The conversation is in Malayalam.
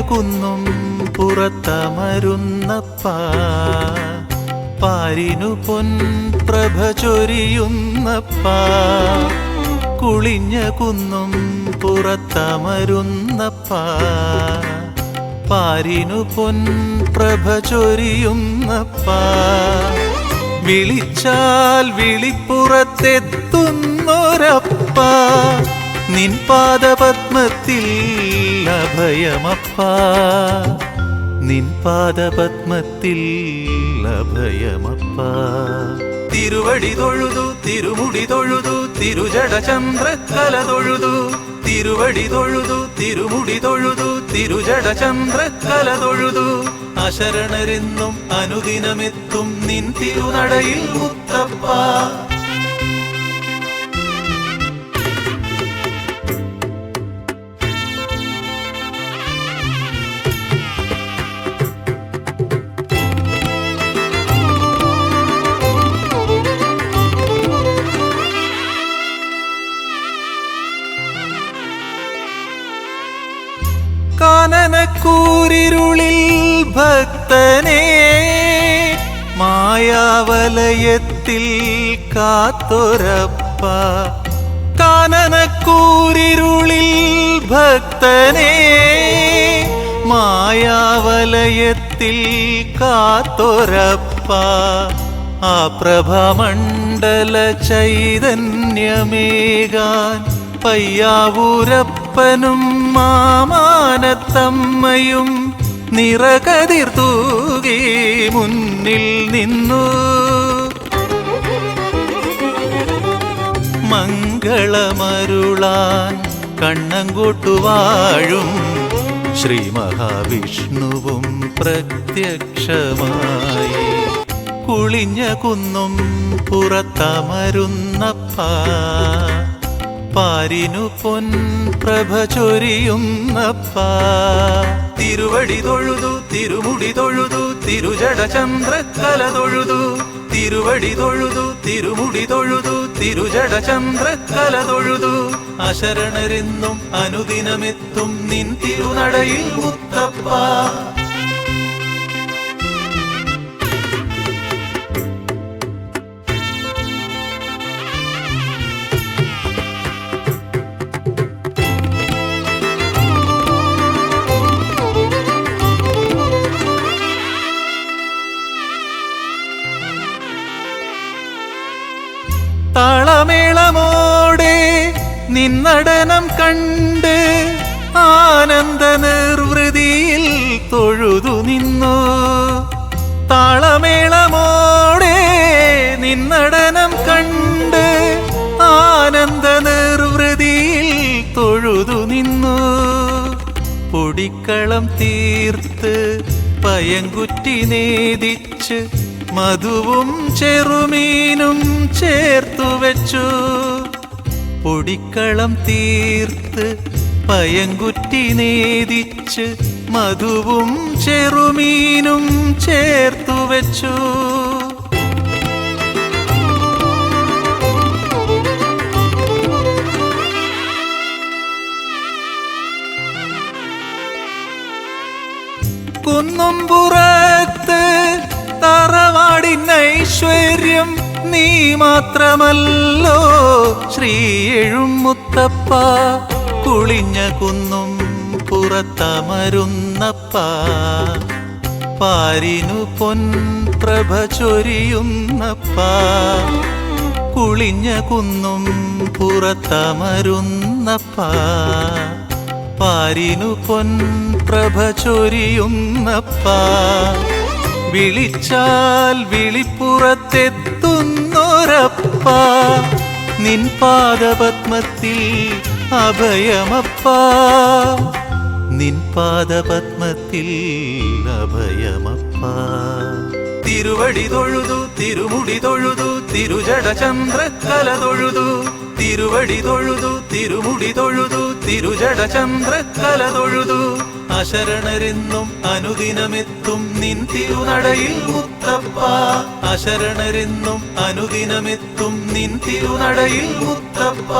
കുന്നും പുറത്തമരുന്നപ്പ. പാരിനു പൊൻപ്രഭ ചൊരിയുന്നപ്പ. കുളിഞ്ഞ കുന്നും പുറത്തമരുന്നപ്പ. പാരിനു പൊൻപ്രഭ ചൊരിയുന്നപ്പ. വിളിച്ചാൽ വിളിപ്പുറത്തെത്തുന്നൊരപ്പ. നിൻ പാദപത്മത്തിൽ അഭയമപ്പ. നിൻ പാദപത്മത്തിൽ അഭയമപ്പ. തിരുവടി തൊഴുതു തിരുമുടി തൊഴുതു തിരുജട ചന്ദ്രക്കല തൊഴുതു. തിരുവടി തൊഴുതു തിരുമുടി തൊഴുതു തിരുജട ചന്ദ്രക്കല തൊഴുതു. അശരണരെന്നും അനുദിനമെത്തും നിൻ തിരുനടയിൽ മുത്തപ്പ. കാനനക്കൂരിരുളിൽ ഭക്തനെ മായാവലയത്തിൽ കാത്തൊരപ്പ. കാനനക്കൂരിരുളിൽ ഭക്തനെ മായാവലയത്തിൽ കാത്തൊരപ്പ. ആ പ്രഭമണ്ഡല ചൈതന്യമേകാൻ പയ്യാവൂരപ്പനും മാമാനത്തമ്മയും നിറകതിർ തൂകി മുന്നിൽ നിന്നു. മംഗളമരുളാൻ കണ്ണങ്കൂട്ടുവാഴും ശ്രീ മഹാവിഷ്ണുവും പ്രത്യക്ഷമായി. കുളിഞ്ഞ കുന്നും പുറത്തമരുന്നപ്പ പാരിനു പൊൻപ്രഭ ചൊരിയുന്നപ്പ. തിരുവടി തൊഴുതു തിരുമുടി തൊഴുതു തിരുജട ചന്ദ്രക്കല തൊഴുതു. തിരുവടി തൊഴുതു തിരുമുടി തൊഴുതു തിരുജട ചന്ദ്രക്കല തൊഴുതു. അശരണരെന്നും അനുദിനമെത്തും നിൻ തിരുനടയിൽ മുത്തപ്പ. താളമേളമോടെ നിന്നടനം കണ്ട് ആനന്ദ നിർവൃതിയിൽ തൊഴുതു നിന്നു. താളമേളമോടെ നിന്നടനം കണ്ട് ആനന്ദ നിർവൃതിയിൽ തൊഴുതു നിന്നു. പൊടിക്കളം തീർത്ത് പയങ്കുറ്റി നേദിച്ച് മധുവും ചെറുമീനും ചേർത്തു വെച്ചു. പൊടിക്കളം തീർത്ത് പയങ്കുറ്റി നേദിച്ച് മധുവും ചെറുമീനും ചേർത്തു വെച്ചു. കുന്നുംപുറത്ത് ഐശ്വര്യം നീ മാത്രമല്ലോ. എഴും മുത്തപ്പ കുളിഞ്ഞ കുന്നും പുറത്തമരുന്നപ്പ. പാരിനു പൊൻപ്രഭ ചൊരിയുന്നപ്പ. കുളിഞ്ഞ കുന്നും പുറത്തമരുന്നപ്പ. പാരിനു പൊൻപ്രഭ ചൊരിയുന്നപ്പ. വിളിച്ചാൽ വിളിപ്പുറത്തെത്തുന്നൊരപ്പ. നിൻ പാദപത്മത്തിൽ അഭയമപ്പ. നിൻ പാദപത്മത്തിൽ അഭയമപ്പ. തിരുവടി തൊഴുതു തിരുമുടി തൊഴുതു തിരുജട ചന്ദ്രക്കല തൊഴുതു. തിരുവടി തൊഴുതു തിരുമുടി തൊഴുതു തിരുജട ചന്ദ്രക്കല തൊഴുതു. അശരണരെന്നും അനുദിനമെത്തും നിൻ തിരുനടയിൽ മുത്തപ്പ. അശരണരെന്നും അനുദിനമെത്തും നിൻ തിരുനടയിൽ മുത്തപ്പ.